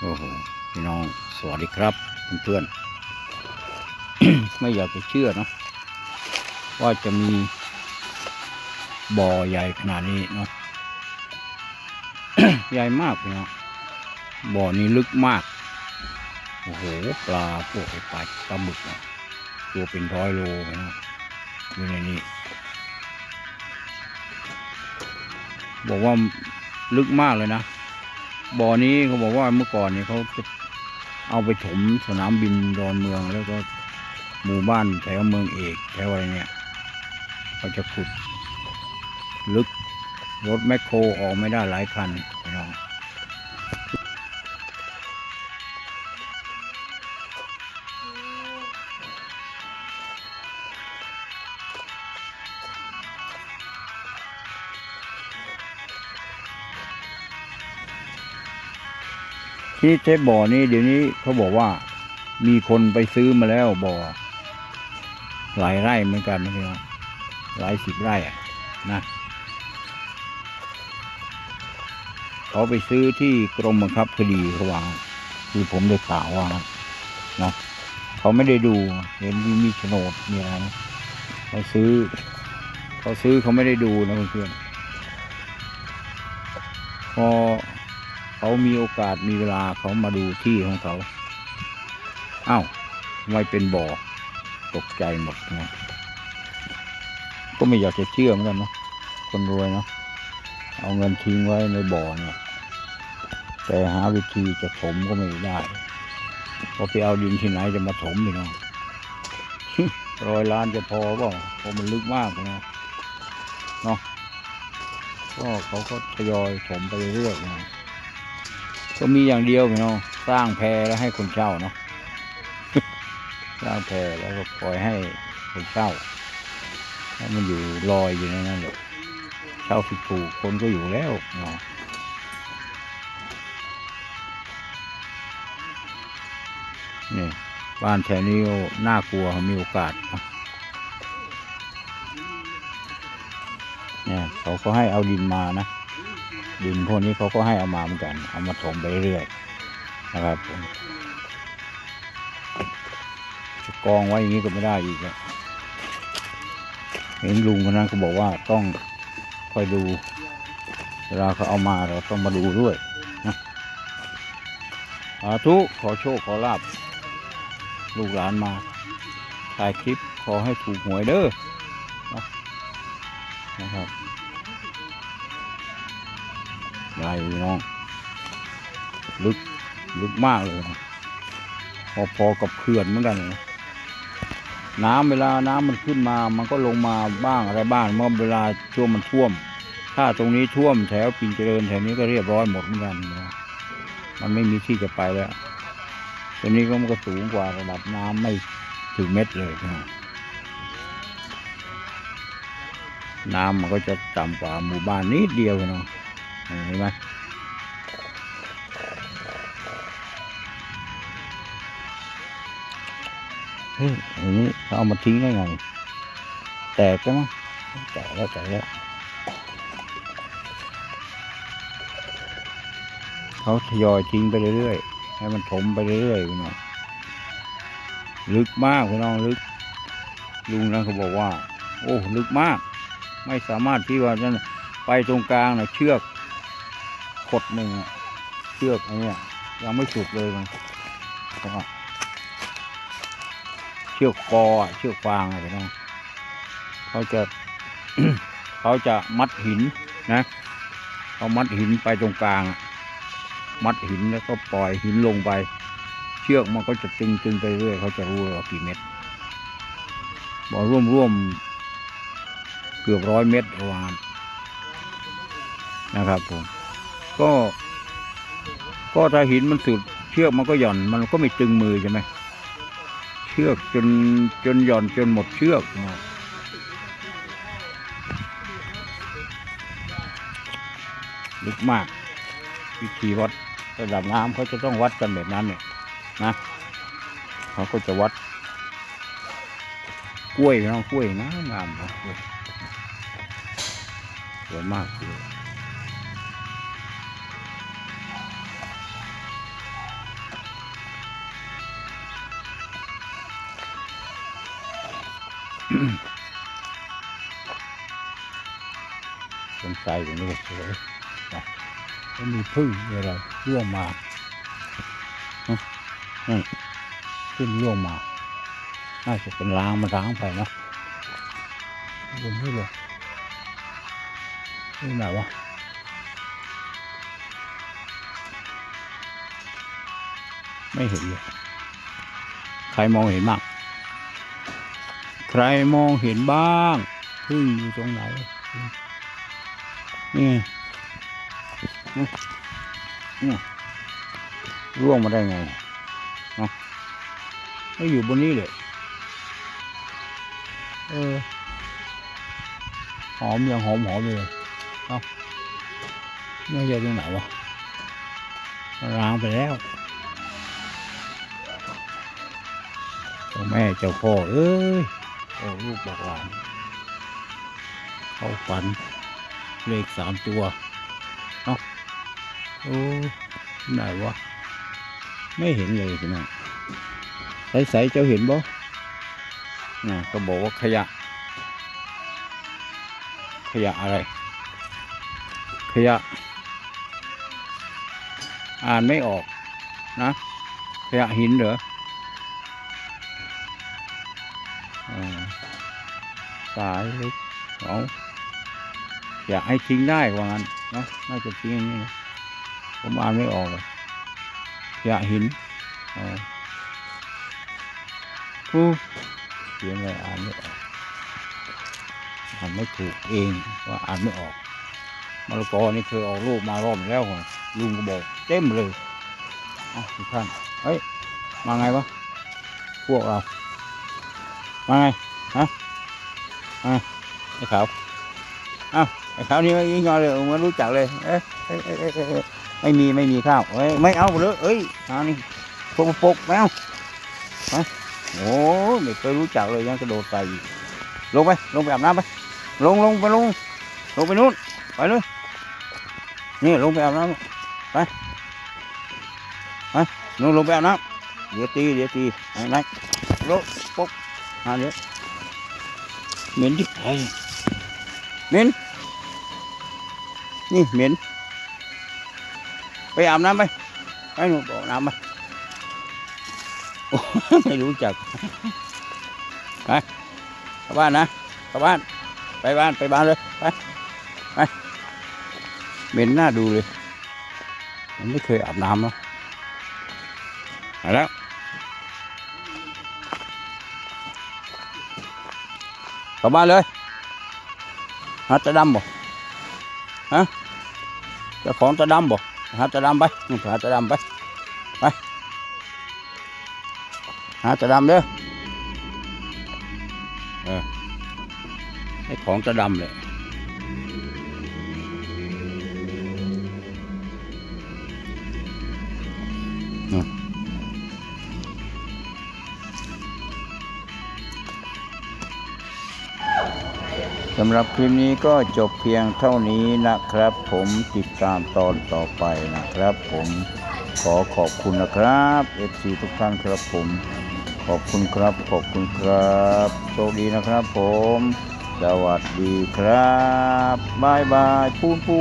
โอ้โหพี่น้องสวัสดีครับเพื่อนๆไม่อยากจะเชื่อเนาะว่าจะมีบ่อใหญ่ขนาดนี้เนาะใหญ่มากพี่น้องบ่อนี้ลึกมากโอ้โหปลาพวกไอปลาปลาหมึกนะตัวเป็นร้อยโลน้องอยู่ในนี้บอกว่าลึกมากเลยนะ บ่อนี้เขาบอกว่าเมื่อก่อนเนี่ยเขาจะเอาไปถมสนามบินดอนเมืองแล้วก็หมู่บ้านแถวเมืองเอกแถวอะไรเนี่ยเขาจะขุด ลึกรถแมคโครออกไม่ได้หลายคัน ที่เทปบ่อนี้เดี๋ยวนี้เขาบอกว่ามีคนไปซื้อมาแล้วบ่อ หลายไร่เหมือนกันนะพี่น้องหลายสิบไร่อะนะเขาไปซื้อที่กรมบังคับคดีเขาวางคือผมได้ข่าวว่านะเขาไม่ได้ดูเห็นมีมีโฉนดมีอะไรนะเขาซื้อ เขาซื้อเขาไม่ได้ดูนะเพื่อนพอ เขามีโอกาสมีเวลาเขามาดูที่ของเขาอ้าวไมเป็นบ่อตกใจหมดนะก็ไม่อยากจะเชื่อเหมือนกันเนาะคนรวยเนาะเอาเงินทิ้งไว้ในบ่อเนี่ย แต่หาวิธีจะถมก็ไม่ได้พอไปเอาดินที่ไหนจะมาถมพี่น้องร้อยล้านจะพอเปล่าเพราะมันลึกมากนะเนาะก็เขาก็ทยอยถมไปเรื่อยๆนะ ก็มีอย่างเดียวพี่น้องสร้างแพแล้วให้คนเช่าเนาะสร้างแพแล้วก็ปล่อยให้คนเช่าให้มันอยู่ลอยอยู่ในนั้นแหละเช่าถูกๆคนก็อยู่แล้วเนาะนี่บ้านแถวนี้น่ากลัวมีโอกาสเนี่ยเขาก็ให้เอาดินมานะ ดินพวกนี้เขาก็ให้เอามาเหมือนกัน เอามาถมไปเรื่อยๆนะครับจะกองไว้อย่างนี้ก็ไม่ได้อีกเห็นลุงคนนั้นก็บอกว่าต้องคอยดู เวลาเขาเอามาเราต้องมาดูด้วยนะสาธุขอโชคขอลาบลูกหลานมาถ่ายคลิปขอให้ถูกหวยเด้อนะครับ ใหญ่น้องลึกลึกมากเลยนะพอๆกับเขื่อนเหมือนกันนะน้ำเวลาน้ำมันขึ้นมา มันก็ลงมาบ้างอะไรบ้างเมื่อเวลาช่วงมันท่วม ถ้าตรงนี้ท่วมแถวปินเจริญแถวนี้ก็เรียบร้อยหมดเหมือนกันนะมันไม่มีที่จะไปแล้วตัวนี้ก็มันก็สูงกว่าระดับน้ำไม่ถึงเม็ดเลยนะน้ำมันก็จะต่ำกว่าหมู่บ้านนิดเดียวเนาะ เห็นไหมเฮ้ยอย่างนี้เขาเอามาทิ้งได้ไง แตกแล้วมั้งแตกแล้วแตกแล้วเขาทยอยทิ้งไปเรื่อยๆ ให้มันถมไปเรื่อยๆพี่น้องลึกมากพี่น้องลึก ลุงนั้นเขาบอกว่า โอ้ ลึกมาก ไม่สามารถที่ว่าจะไปตรงกลางนะเชือก ขดหนึ่งเชือกอันนี้ยังไม่สุดเลยมันเพราะว่าเชือกกอเชือกฟางอะพี่น้องเขาจะเขาจะมัดหินนะเขามัดหินไปตรงกลาง มัดหินแล้วก็ปล่อยหินลงไป เชือกมันก็จะตึงตึงๆไปเรื่อยเขาจะรู้ว่ากี่เม็ดบอร่วมร่วมๆเกือบร้อยเม็ดประมาณนะครับผม ก็ ก็ถ้าหินมันสุด เชือกมันก็หย่อนมันก็ไม่ตึงมือใช่ไหมเชือกจนจนหย่อนจนหมดเชือกลึกมาก วิธีวัดระดับน้ำเขาจะต้องวัดกันแบบนั้นเนี่ยนะเขาก็จะวัด กล้วยน้องกล้วยนะงามนะสวยมากเลย ต้นไทรตรงนี้ก็สวยนะแล้วมีพึ่งอะไรร่วงมาฮะนี่ขึ้นร่วงมา น่าจะเป็นรางมันร้างไปนะบนนี่เลยนี่ไหนวะไม่เห็นเลย ใครมองเห็นบ้าง ใครมองเห็นบ้างพึ่งอยู่ตรงไหน นี่นี่นี่ร่วงมาได้ไงเนาะไม่อยู่บนนี้เลยเออ หอมยังหอมหอมเลยเอ้าไม่ใช่ตรงไหนวะร้างไปแล้วเจ้าแม่เจ้าพ่อเอ้ย โอ้ลูกบอกหลาน เข้าฝัน เลขสามตัวเนาะโอ้ไหนวะ ไม่เห็นเลยพี่น้องใสๆเจ้าเห็นบ่น่ะก็บอกว่าขยะ ขยะอะไร ขยะ อ่านไม่ออกนะ ขยะหินเหรออ่ สายเล็กเอาอยากให้ทิ้งได้ว่างั้นนะน่าจะทิ้งอย่างนี้นะผมอ่านไม่ออกเลยขยะหินอ๋อผู้เขียนอะไรอ่านไม่ออกอ่านไม่ถูกเองว่าอ่านไม่ออกมะละกอนี่เคยออกลูกมารอบแล้วลุงก็บอกเต็มเลยอ้าทุกท่านเฮ้ยมาไงวะพวกเรามาไงฮะ ไงไอ้ขาวอ้าวไอ้ขาวนี่ไม่ยิงงอเลยมันรู้จักเลยเอ๊ะเอ๊ะเอ๊ะเอ๊ะไม่มีไม่มีข้าวเอ้ยไม่เอาเลยเอ้ยเอานี่ปกปกไม่เอาไปโอ้ไม่เคยรู้จักเลยยังกระโดดไปลงไปลงไปอาบน้ำไปลงลงไปลงลงไปนู้นไปเลยนี่ลงไปอาบน้ำไปไปลงลงไปอาบน้ำเดี๋ยวตีเดี๋ยวตีไหนไหนโลปกหาเดี๋ยว เหม็นที่ไหนเหม็น นี่เหม็น ไปอาบน้ำไปไปหนูบอกน้ำไปโอ้ไม่รู้จัก ไปกลับบ้านนะกลับบ้าน ไปบ้าน ไปบ้านเลย ไป ไป เหม็นหน้าดูเลย มันไม่เคยอาบน้ำเนาะไปแล้ว กลับบ้าเลยหาตะดำบ่ฮะเจ้าของตะดำบ่หาตะดำไปหาตะดำไปไปหาตะดำเด้อเออไอ้ของตะดำเลย สำหรับคลิปนี้ก็จบเพียงเท่านี้นะครับ ผมติดตามตอนต่อไปนะครับ ผมขอขอบคุณนะครับเอฟซีทุกท่านครับผม ขอบคุณครับ ขอบคุณครับโชคดีนะครับผม สวัสดีครับบายบายปูนปู